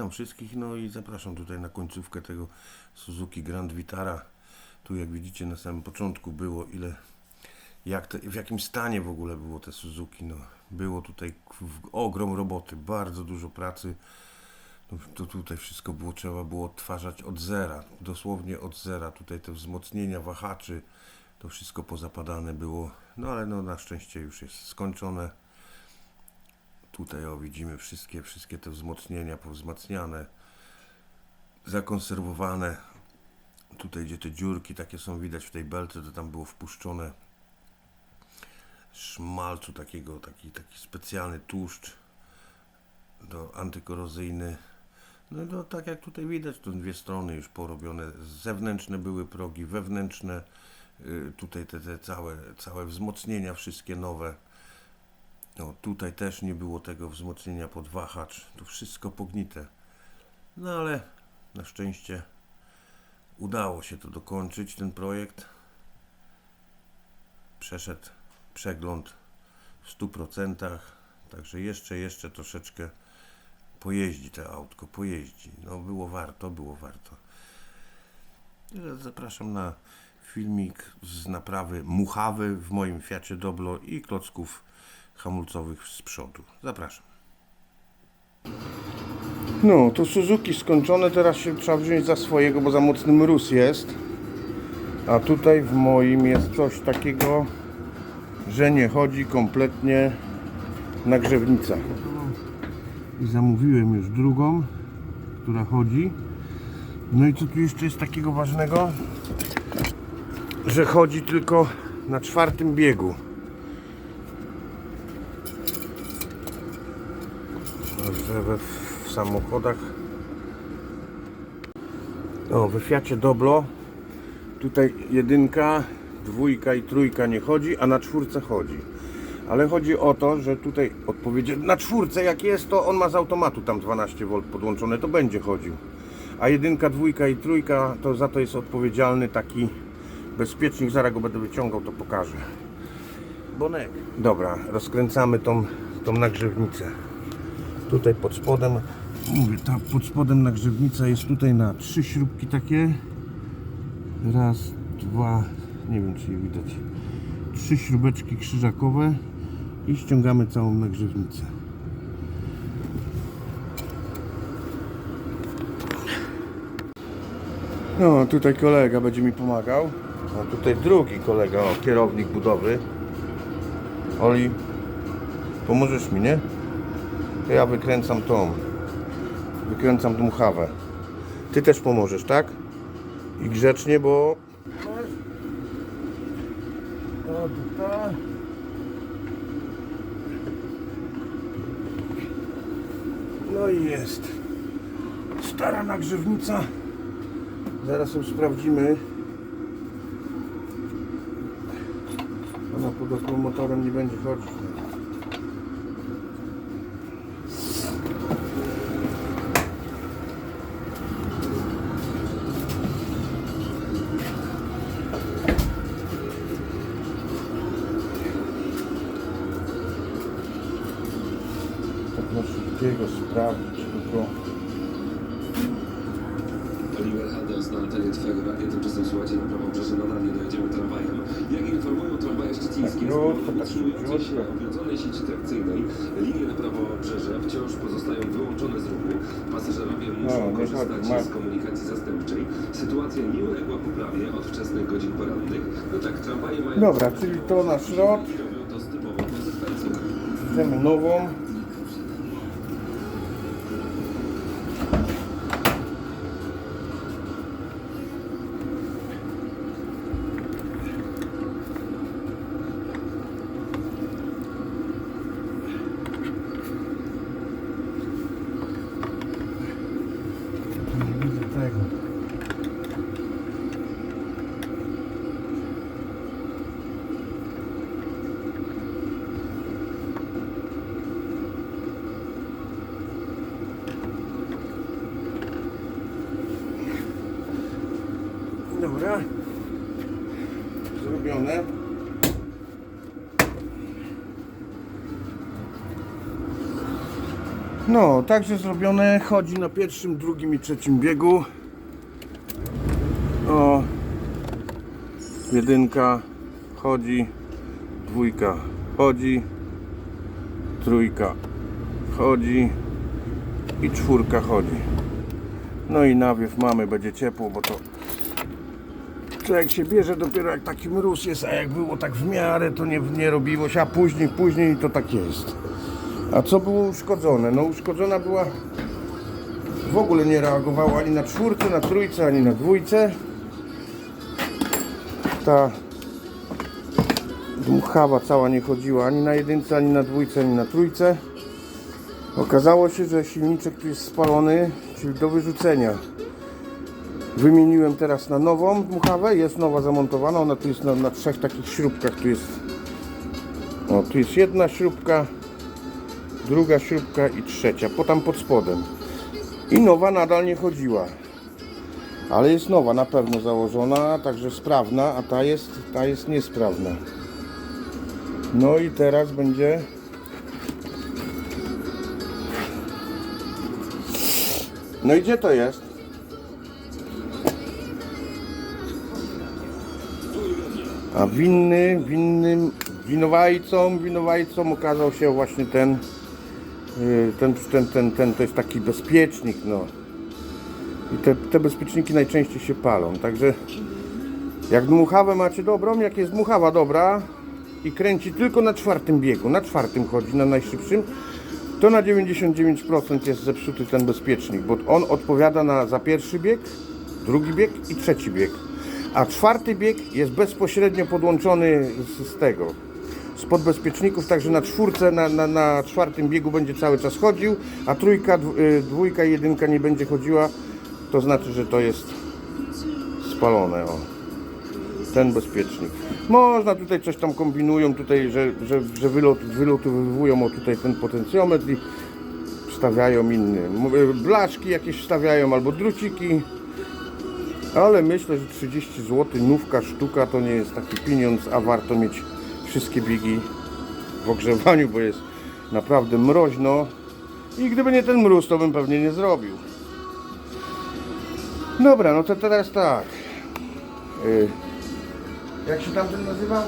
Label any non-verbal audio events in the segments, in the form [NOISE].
Witam wszystkich, no i zapraszam tutaj na końcówkę tego Suzuki Grand Vitara. Tu jak widzicie na samym początku było ile, jak te, w jakim stanie w ogóle było te Suzuki. No, było tutaj ogrom roboty, bardzo dużo pracy. No, to tutaj wszystko było, trzeba było odtwarzać od zera, dosłownie od zera. Tutaj te wzmocnienia, wahaczy, to wszystko pozapadane było. No ale no na szczęście już jest skończone. Tutaj o widzimy wszystkie, wszystkie te wzmocnienia powzmacniane, zakonserwowane. Tutaj gdzie te dziurki takie są widać w tej belce, to tam było wpuszczone szmalcu takiego, taki, taki specjalny tłuszcz do antykorozyjny. No to tak jak tutaj widać, to dwie strony już porobione. Zewnętrzne były progi, wewnętrzne. y, Tutaj te, te całe, całe wzmocnienia, wszystkie nowe. No, tutaj też nie było tego wzmocnienia pod wahacz. To wszystko pognite. No ale na szczęście udało się to dokończyć, ten projekt. Przeszedł przegląd w 100%. Także jeszcze, jeszcze troszeczkę pojeździ to autko, pojeździ. No było warto, było warto. Zapraszam na filmik z naprawy muchawy w moim Fiacie Doblo i klocków hamulcowych z przodu. Zapraszam. No, to Suzuki skończone, teraz się trzeba wziąć za swojego, bo za mocny mróz jest. A tutaj w moim jest coś takiego, że nie chodzi kompletnie nagrzewnica. I zamówiłem już drugą, która chodzi. No i co tu jeszcze jest takiego ważnego? Że chodzi tylko na czwartym biegu. We, w samochodach. O, we Fiacie Doblo. Tutaj jedynka, dwójka i trójka nie chodzi, a na czwórce chodzi. Ale chodzi o to, że tutaj odpowiedź na czwórce jak jest, to on ma z automatu tam 12V podłączone, to będzie chodził. A jedynka, dwójka i trójka, to za to jest odpowiedzialny taki bezpiecznik. Zaraz go będę wyciągał, to pokażę. Bonek. Dobra, rozkręcamy tą, tą nagrzewnicę. Tutaj pod spodem, mówię, ta pod spodem nagrzewnica jest tutaj na trzy śrubki takie. Raz, dwa, nie wiem czy je widać. Trzy śrubeczki krzyżakowe i ściągamy całą nagrzewnicę. No, tutaj kolega będzie mi pomagał. A tutaj drugi kolega, o, kierownik budowy. Oli, pomożesz mi, nie? To ja wykręcam tą. Wykręcam dmuchawę. Ty też pomożesz, tak? I grzecznie, bo... No i jest. Stara nagrzewnica. Zaraz ją sprawdzimy. Ona pod akumuulatorem nie będzie chodzić. Tak na szybkiego sprawdzić tylko. Oliver Haddos na antenie Twojego radia. Tymczasem słuchajcie na prawobrzeże nadal nie dojedziemy tramwajem. Jak informują tramwaje szczecińskie, Tak, krótko, tak utrzymującej się szybciutko. odwiedzonej sieci trakcyjnej linie na prawobrzeże wciąż pozostają wyłączone z ruchu. Pasażerowie muszą No, nie korzystać chodzi, ma- z komunikacji zastępczej. Sytuacja nie uległa poprawie od wczesnych godzin porannych. No tak, tramwaje mają... Dobra, czyli to na szrot. I robią to z typową konsekwencją. Bierzemy nową. Dobra. Zrobione. No, także zrobione. Chodzi na pierwszym, drugim i trzecim biegu. O. Jedynka chodzi. Dwójka chodzi. Trójka chodzi. I czwórka chodzi. No i nawiew mamy, będzie ciepło, bo to człowiek się bierze dopiero jak taki mróz jest, a jak było tak w miarę, to nie, nie robiło się, a później, później to tak jest. A co było uszkodzone? No uszkodzona była, w ogóle nie reagowała ani na czwórce, na trójce, ani na dwójce. Ta dmuchawa cała nie chodziła ani na jedynce, ani na dwójce, ani na trójce. Okazało się, że silniczek tu jest spalony, czyli do wyrzucenia. Wymieniłem teraz na nową dmuchawę, jest nowa zamontowana, ona tu jest na, na trzech takich śrubkach, tu jest o, tu jest jedna śrubka, druga śrubka i trzecia, po tam pod spodem. I nowa nadal nie chodziła. Ale jest nowa, na pewno założona, także sprawna, a ta jest, ta jest niesprawna. No i teraz będzie No i gdzie to jest? A winny, winnym winowajcą, winowajcą okazał się właśnie ten, yy, ten, ten, ten, ten, to jest taki bezpiecznik, no. I te, te bezpieczniki najczęściej się palą, także jak dmuchawę macie dobrą, jak jest dmuchawa dobra i kręci tylko na czwartym biegu, na czwartym chodzi, na najszybszym, to na 99% jest zepsuty ten bezpiecznik, bo on odpowiada na, za pierwszy bieg, drugi bieg i trzeci bieg. A czwarty bieg jest bezpośrednio podłączony z, z tego, z podbezpieczników, także na czwórce, na, na, na czwartym biegu będzie cały czas chodził, a trójka, y, dwójka i jedynka nie będzie chodziła, to znaczy, że to jest spalone. O. Ten bezpiecznik. Można tutaj coś tam kombinują, tutaj, że, że, że wylot, wylotowują o tutaj ten potencjometr i wstawiają inny. Blaszki jakieś wstawiają albo druciki. Ale myślę, że 30 zł nówka sztuka to nie jest taki pieniądz, a warto mieć wszystkie biegi w ogrzewaniu, bo jest naprawdę mroźno. I gdyby nie ten mróz, to bym pewnie nie zrobił. Dobra, no to teraz tak. Y, jak się tamten nazywał?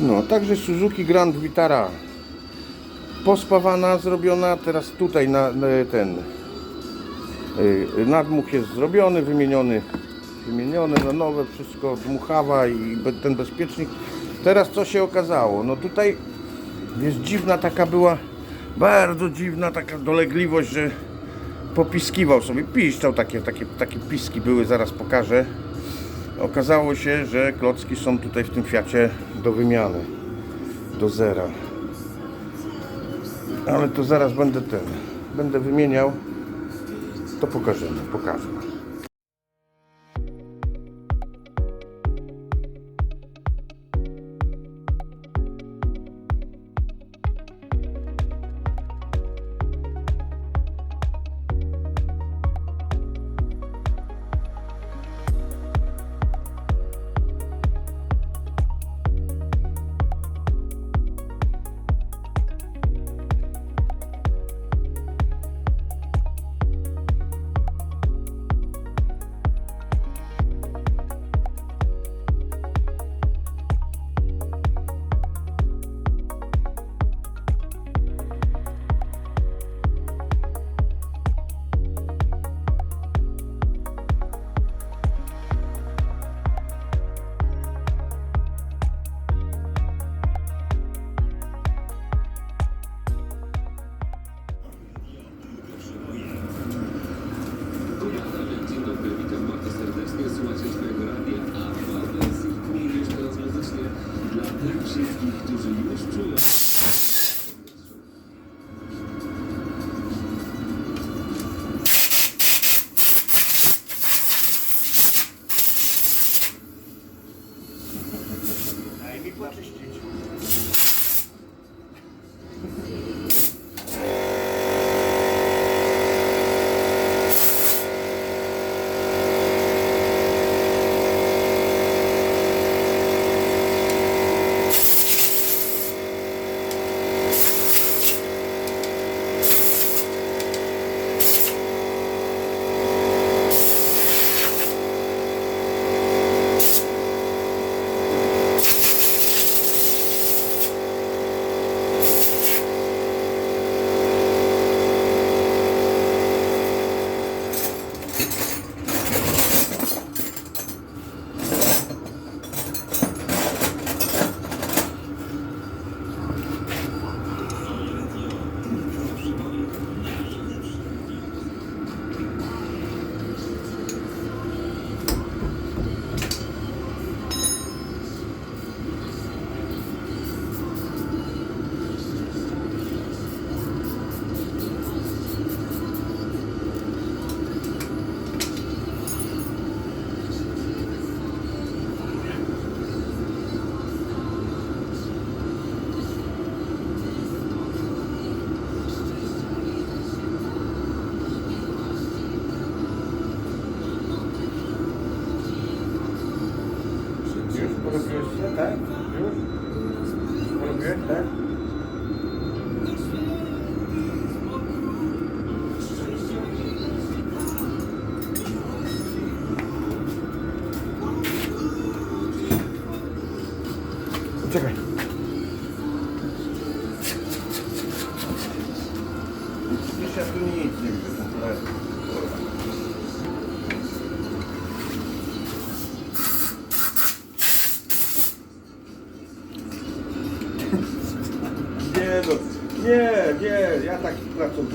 No, także Suzuki Grand Vitara pospawana, zrobiona, teraz tutaj na, na ten nadmuch jest zrobiony, wymieniony wymieniony na nowe wszystko, dmuchawa i ten bezpiecznik. Teraz co się okazało? No tutaj jest dziwna taka była, bardzo dziwna taka dolegliwość, że popiskiwał sobie, piszczał, takie, takie, takie piski były, zaraz pokażę. Okazało się, że klocki są tutaj w tym Fiacie do wymiany, do zera. Ale to zaraz będę ten, będę wymieniał, to pokażemy, pokażę. Daj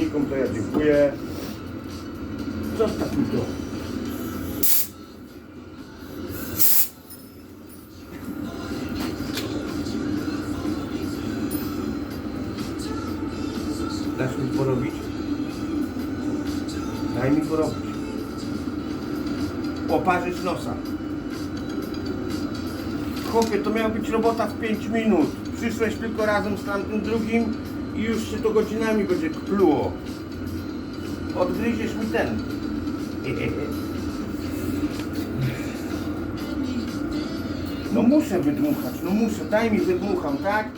pracownikom to ja dziękuję. Zostaw mi to. Dasz mi porobić? Daj mi porobić. Oparzyć nosa. Chłopie, to miała być robota w 5 minut. Przyszłeś tylko razem z tamtym drugim i już się to godzinami będzie pluło. Odgryziesz mi ten. No muszę wydmuchać, no muszę, daj mi wydmucham, tak?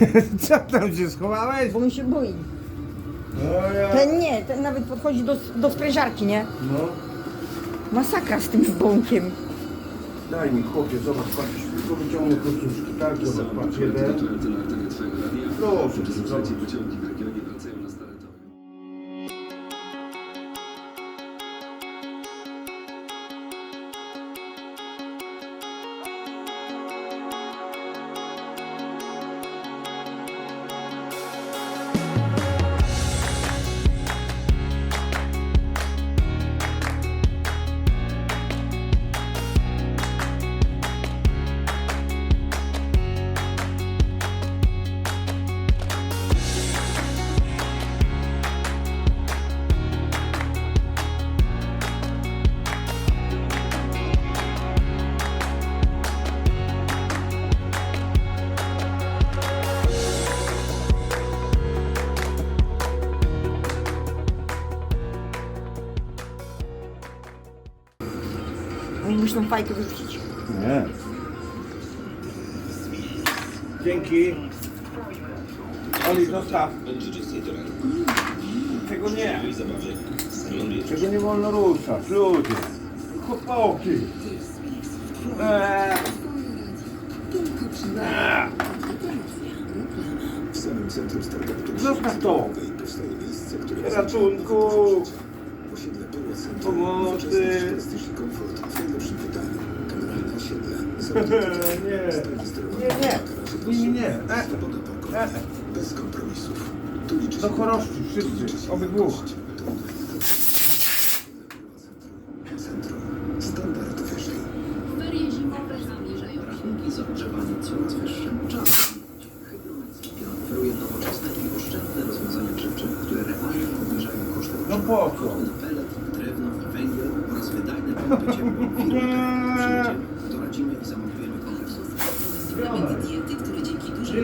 [LAUGHS] Co tam się schowałeś? bo on się boi. No ja... Ten nie, ten nawet podchodzi do, do sprężarki, nie? No, Masakra z tym bąkiem. daj mi chłopie, zobacz, patrz, tylko wyciągnę kocuszki, tak, zobacz, patrz, jeden. Proszę, zobacz. pociągi w Muszą tą fajkę wyrzucić. Nie. Dzięki. Oli, zostaw. Tego nie. Tego nie wolno ruszać, ludzie. Chłopaki. Eee. Eee. W samym centrum startupu Zostaw to. Ratunku. osiedle było centrum, Nie. Nie, nie. Nie, nie. E. E. bez kompromisów. Do choroszczy, wszyscy, obydwóch. K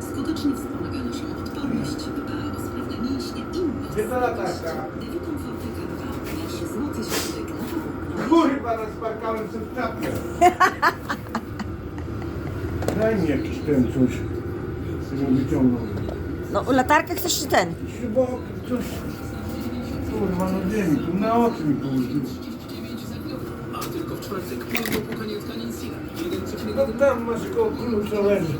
skutecznie wspomaga naszą odporność, dba o sprawne mięśnie i moc. Gdzie ta latarka? Dewi Komforty K2. Nasz złoty środek na powrót. Kurwa, rozparkałem sobie w czapkę. Daj mi jakiś ten coś, żebym wyciągnął. No, latarkę chcesz czy ten? Śrubok, coś. Kurwa, no gdzie mi tu na oczy mi położył. A tylko w czwartek No tam masz koło klucza leży.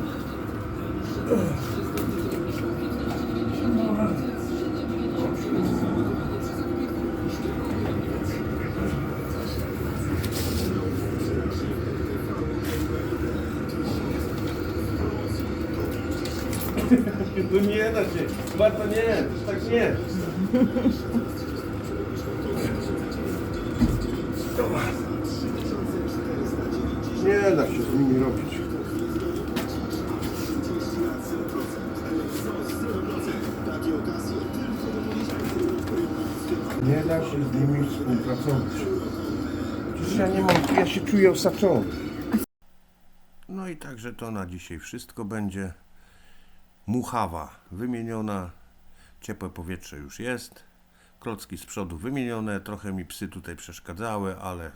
No nie da się, to nie, tak. Nie Nie da się z nimi współpracować. Przecież ja nie mam, ja się czuję osaczony. No i także to na dzisiaj wszystko będzie. Muchawa wymieniona, ciepłe powietrze już jest, klocki z przodu wymienione, trochę mi psy tutaj przeszkadzały, ale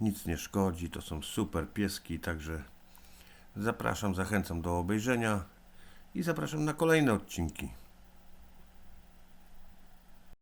nic nie szkodzi, to są super pieski, także zapraszam, zachęcam do obejrzenia i zapraszam na kolejne odcinki.